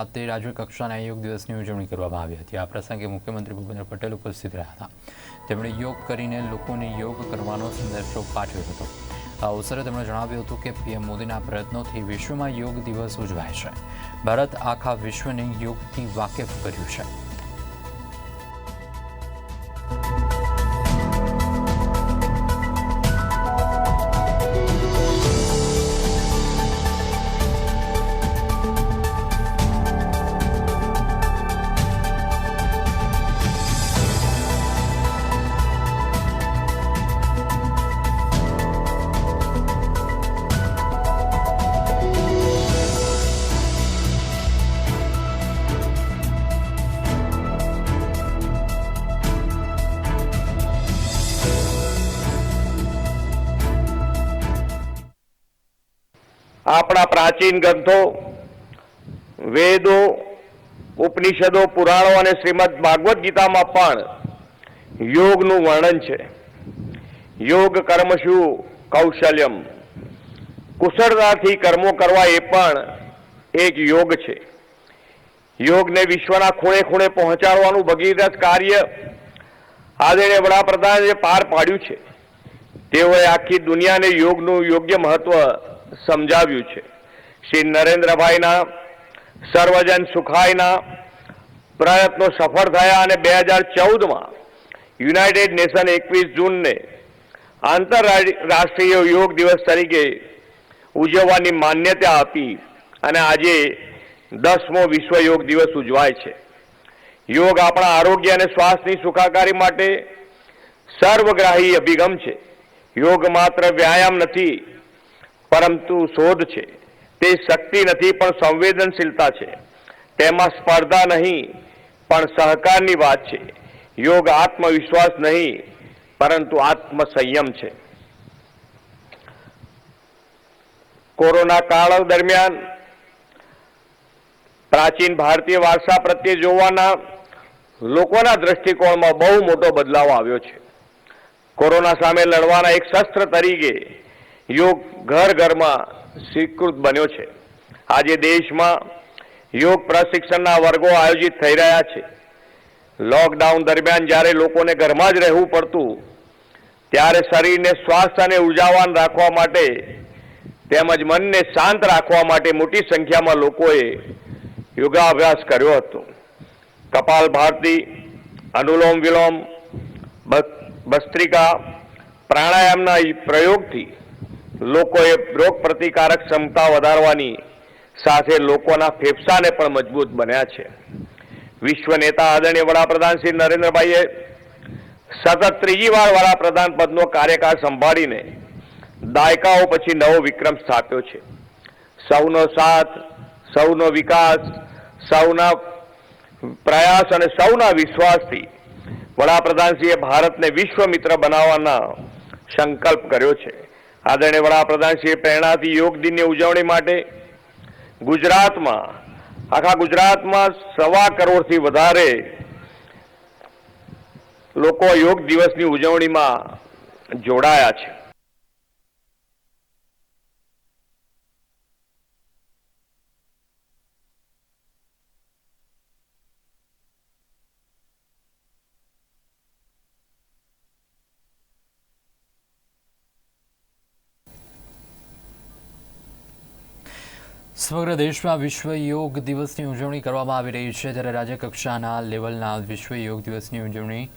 ખાતે રાજ્ય કક્ષાના યોગ દિવસની ઉજવણી કરવામાં આવી હતી. આ પ્રસંગે મુખ્યમંત્રી ભૂપેન્દ્ર પટેલ ઉપસ્થિત રહ્યા હતા. તેમણે યોગ કરીને લોકોને યોગ કરવાનો સંદેશો પાઠવ્યો હતો. આ અવસરે તેમણે જણાવ્યું હતું કે પીએમ મોદીના પ્રયત્નોથી વિશ્વમાં યોગ દિવસ ઉજવાય છે. ભારત આખા વિશ્વને યોગથી વાકેફ કર્યું છે. આપણા પ્રાચીન ગ્રંથો, વેદો, ઉપનિષદો, પુરાણો અને શ્રીમદ ભાગવત ગીતામાં પણ યોગનું વર્ણન છે. યોગ કર્મશુ કૌશલ્યમ. કુશળતાથી કર્મો કરવા એ પણ એક યોગ છે. યોગને વિશ્વના ખૂણે ખૂણે પહોંચાડવાનું ભગીરથ કાર્ય આદરણીય વડાપ્રધાને પાર પાડ્યું છે. તેઓએ આખી દુનિયાને યોગનું યોગ્ય મહત્વ સમજાવ્યું છે. શ્રી નરેન્દ્રભાઈના સર્વજન સુખાયના પ્રયત્નો સફળ થયા અને બે હજાર ચૌદમાં યુનાઇટેડ નેશન એકવીસ જૂનને આંતરરાષ્ટ્રીય યોગ દિવસ તરીકે ઉજવવાની માન્યતા આપી અને આજે દસમો વિશ્વ યોગ દિવસ ઉજવાય છે. યોગ આપણા આરોગ્ય અને શ્વાસની સુખાકારી માટે સર્વગ્રાહી અભિગમ છે. યોગ માત્ર વ્યાયામ નથી પરંતુ શોધ છે. તે શક્તિ નથી, પણ સંવેદનશીલતા છે. તેમાં સ્પર્ધા નહીં, પણ સહકારની વાત છે. યોગ આત્મવિશ્વાસ નહીં, પરંતુ આત્મસંયમ છે. કોરોના કાળ દરમિયાન પ્રાચીન ભારતીય વારસા પ્રત્યે જોવાના લોકોના દ્રષ્ટિકોણમાં બહુ મોટો બદલાવ આવ્યો છે. કોરોના સામે લડવાના એક શસ્ત્ર તરીકે યોગ ઘર ઘરમાં સ્વીકૃત બન્યો છે. આજે દેશમાં યોગ પ્રશિક્ષણના વર્ગો આયોજિત થઈ રહ્યા છે. લોકડાઉન દરમિયાન જ્યારે લોકોને ઘરમાં જ રહેવું પડતું, ત્યારે શરીરને સ્વાસ્થ્ય અને ઉર્જાવાન રાખવા માટે તેમજ મનને શાંત રાખવા માટે મોટી સંખ્યામાં લોકોએ યોગાભ્યાસ કર્યો હતો. કપાલ ભારતી, અનુલોમ વિલોમ ભસ્ત્રિકા પ્રાણાયામના પ્રયોગથી લોકોએ રોગ પ્રતિકારક ક્ષમતા વધારવાની સાથે લોકોના ફેફસાને પણ મજબૂત બન્યા છે. વિશ્વ નેતા આદરણીય વડાપ્રધાન શ્રી નરેન્દ્રભાઈએ સતત ત્રીજી વાર વડાપ્રધાન પદનો કાર્યકાળ સંભાળીને દાયકાઓ પછી નવો વિક્રમ સ્થાપ્યો છે. સૌનો સાથ, સૌનો વિકાસ, સૌના પ્રયાસ અને સૌના વિશ્વાસથી વડાપ્રધાનશ્રીએ ભારતને વિશ્વ મિત્ર બનાવવાના સંકલ્પ કર્યો છે. આદરણીય વડાપ્રધાનશ્રીએ પ્રેરણાથી યોગ દિનની ઉજવણી માટે ગુજરાતમાં, આખા ગુજરાતમાં સવા કરોડથી વધારે લોકો યોગ દિવસની ઉજવણીમાં જોડાયા છે. સમગ્ર દેશમાં વિશ્વ યોગ દિવસની ઉજવણી કરવામાં આવી રહી છે. ત્યારે રાજ્ય કક્ષાના લેવલના વિશ્વ યોગ દિવસની ઉજવણી